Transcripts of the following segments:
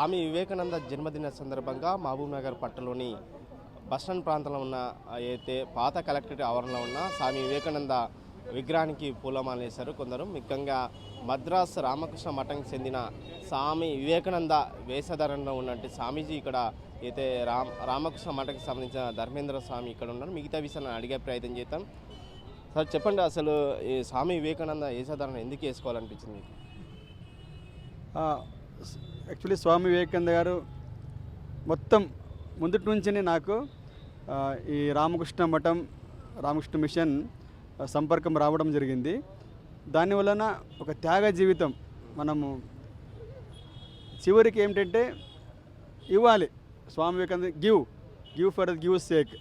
స్వామి వివేకానంద జన్మదిన సందర్భంగా మహబూబ్ నగర్ బస్టాండ్ ప్రాంతంలో ఉన్న అయితే పాత కలెక్టరేట్ ఆవరణలో ఉన్న స్వామి వివేకానంద విగ్రహానికి పూలమాల వేశారు. కొందరు ముఖ్యంగా మద్రాస్ రామకృష్ణ మఠంకి చెందిన స్వామి వివేకానంద వేషధారణలో ఉన్నట్టు స్వామీజీ ఇక్కడ అయితే రామ్ రామకృష్ణ మఠంకి సంబంధించిన ధర్మేంద్ర స్వామి ఇక్కడ ఉన్నారు. మిగతా విషయాలను అడిగే ప్రయత్నం చేద్దాం. సార్ చెప్పండి అసలు ఈ స్వామి వివేకానంద వేషధారణ ఎందుకు వేసుకోవాలనిపించింది మీకు? యాక్చువల్లీ స్వామి వివేకానంద గారు మొత్తం ముందుటి నుంచి నాకు ఈ రామకృష్ణ మఠం రామకృష్ణ మిషన్ సంపర్కం రావడం జరిగింది. దాని వలన ఒక త్యాగ జీవితం మనము చివరికి ఏమిటంటే ఇవ్వాలి. Swami Vivekananda give give for give sake.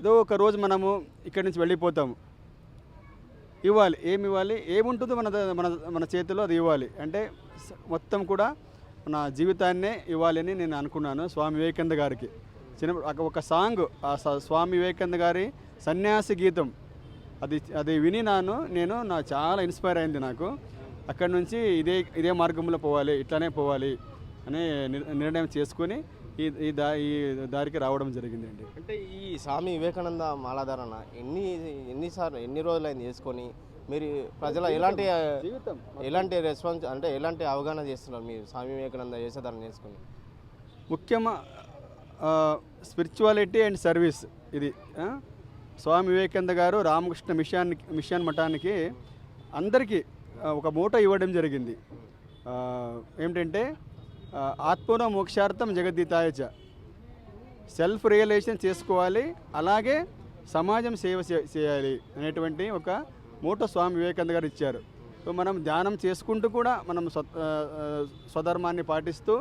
ఏదో ఒక రోజు మనము ఇక్కడి నుంచి వెళ్ళిపోతాము. ఇవ్వాలి. ఏమి ఇవ్వాలి? ఏముంటుందో మన మన మన చేతిలో అది ఇవ్వాలి. అంటే మొత్తం కూడా మన జీవితాన్నే ఇవ్వాలి అని నేను అనుకున్నాను స్వామి వివేకానంద గారికి. చిన్న ఒక- సాంగ్ ఆ స్వామి వివేకానంద గారి సన్యాసి గీతం. అది అది విని నాను నేను నా చాలా ఇన్స్పైర్ అయింది నాకు. అక్కడి నుంచి ఇదే ఇదే మార్గంలో పోవాలి ఇట్లానే పోవాలి అనే నిర్ణయం చేసుకొని ఈ ఈ దా ఈ దారికి రావడం జరిగిందండి. అంటే ఈ స్వామి వివేకానంద మాలాధారణ ఎన్ని ఎన్నిసార్లు ఎన్ని రోజులైంది చేసుకొని మీరు ప్రజల ఎలాంటి జీవితం ఎలాంటి రెస్పాన్స్ అంటే ఎలాంటి అవగాహన చేస్తున్నారు మీరు స్వామి వివేకానంద వేషధారణ చేసుకొని? ముఖ్యమ స్పిరిచువాలిటీ అండ్ సర్వీస్ ఇది? స్వామి వివేకానంద గారు రామకృష్ణ మిషన్ మిషన్ మఠానికి అందరికీ ఒక మూట ఇవ్వడం జరిగింది. ఏమిటంటే ఆత్మన మోక్షార్థం జగద్దీతాయచ సెల్ఫ్ రియలైజేషన్ చేసుకోవాలి అలాగే సమాజం సేవ చేయాలి అనేటువంటి ఒక మూట స్వామి వివేకానంద గారు ఇచ్చారు. సో మనం ధ్యానం చేసుకుంటూ కూడా మనం స్వధర్మాన్ని పాటిస్తూ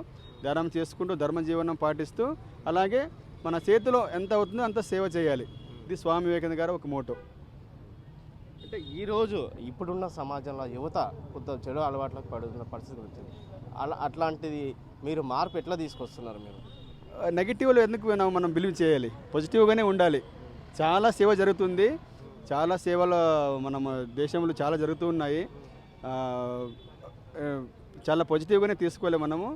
ధ్యానం చేసుకుంటూ ధర్మ జీవనం పాటిస్తూ అలాగే మన చేతిలో ఎంత అవుతుందో అంత సేవ చేయాలి. ఇది స్వామి వివేకానంద గారు ఒక మోటో. అంటే ఈరోజు ఇప్పుడున్న సమాజంలో యువత కొంత చెడు అలవాట్లకు పడుతున్న పరిస్థితి వచ్చింది అట్లాంటిది మీరు మార్పు ఎట్లా తీసుకొస్తున్నారు మీరు? నెగిటివ్లో ఎందుకు మనం మనం బిలీవ్ చేయాలి? పాజిటివ్గానే ఉండాలి. చాలా సేవ జరుగుతుంది. చాలా సేవలు మన దేశంలో చాలా జరుగుతూ ఉన్నాయి చాలా పాజిటివ్గానే తీసుకోవాలి మనము.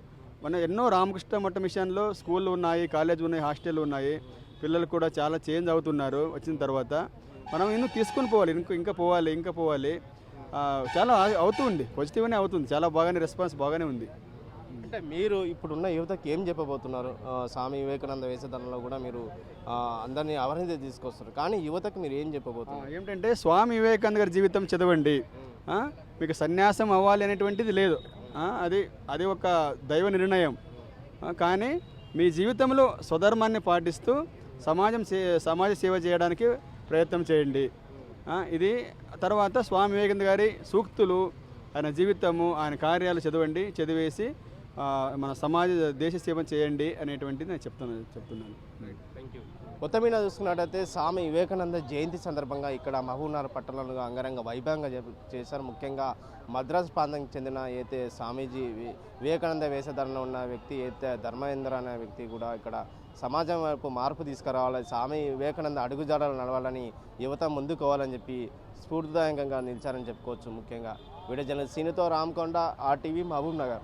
మన ఎన్నో రామకృష్ణ మఠ మిషన్లో స్కూళ్ళు ఉన్నాయి కాలేజ్ ఉన్నాయి హాస్టల్ ఉన్నాయి. పిల్లలు కూడా చాలా చేంజ్ అవుతున్నారు వచ్చిన తర్వాత. మనం ఇನ್ನು తీసుకొని పోవాలి? ఇంకా ఇంకా పోవాలి ఇంకా పోవాలి. చాలా అవుతుంది. పాజిటివ్గానే అవుతుంది. చాలా బాగానే రెస్పాన్స్ బాగానే ఉంది. అంటే మీరు ఇప్పుడున్న యువతకి ఏం చెప్పబోతున్నారు? స్వామి వివేకానంద వేషధారణలో కూడా మీరు అందరినీ అవగాహన తీసుకొస్తారు. కానీ యువతకు మీరు ఏం చెప్పబోతున్నారు? ఏమిటంటే స్వామి వివేకానంద గారి జీవితం చదవండి. మీకు సన్యాసం అవ్వాలి అనేటువంటిది లేదు. అది అది ఒక దైవ నిర్ణయం. కానీ మీ జీవితంలో స్వధర్మాన్ని పాటిస్తూ సమాజం సే సమాజ సేవ చేయడానికి ప్రయత్నం చేయండి. ఇది తర్వాత స్వామి వివేకానంద గారి సూక్తులు ఆయన జీవితము ఆయన కార్యాలు చదవండి చదివేసి మన సమాజ దేశ సేవ చేయండి అనేటువంటిది నేను చెప్తున్నాను చెప్తున్నాను. రైట్ మొత్తం మీద చూసుకున్నట్టయితే స్వామి వివేకానంద జయంతి సందర్భంగా ఇక్కడ మహబూబ్నగర్ పట్టణంలో అంగరంగ వైభవంగా చేశారు. ముఖ్యంగా మద్రాస్ ప్రాంతానికి చెందిన అయితే స్వామీజీ వివేకానంద వేషధారణలో ఉన్న వ్యక్తి అయితే ధర్మేంద్ర అనే వ్యక్తి కూడా ఇక్కడ సమాజం వైపు మార్పు తీసుకురావాలని స్వామి వివేకానంద అడుగుజాడలు నడవాలని యువత ముందుకోవాలని చెప్పి స్ఫూర్తిదాయకంగా నిలిచారని చెప్పుకోవచ్చు. ముఖ్యంగా వీడియో జర్నలిస్ట్ సీనుతో రామకొండ ఆర్టీవీ మహబూబ్ నగర్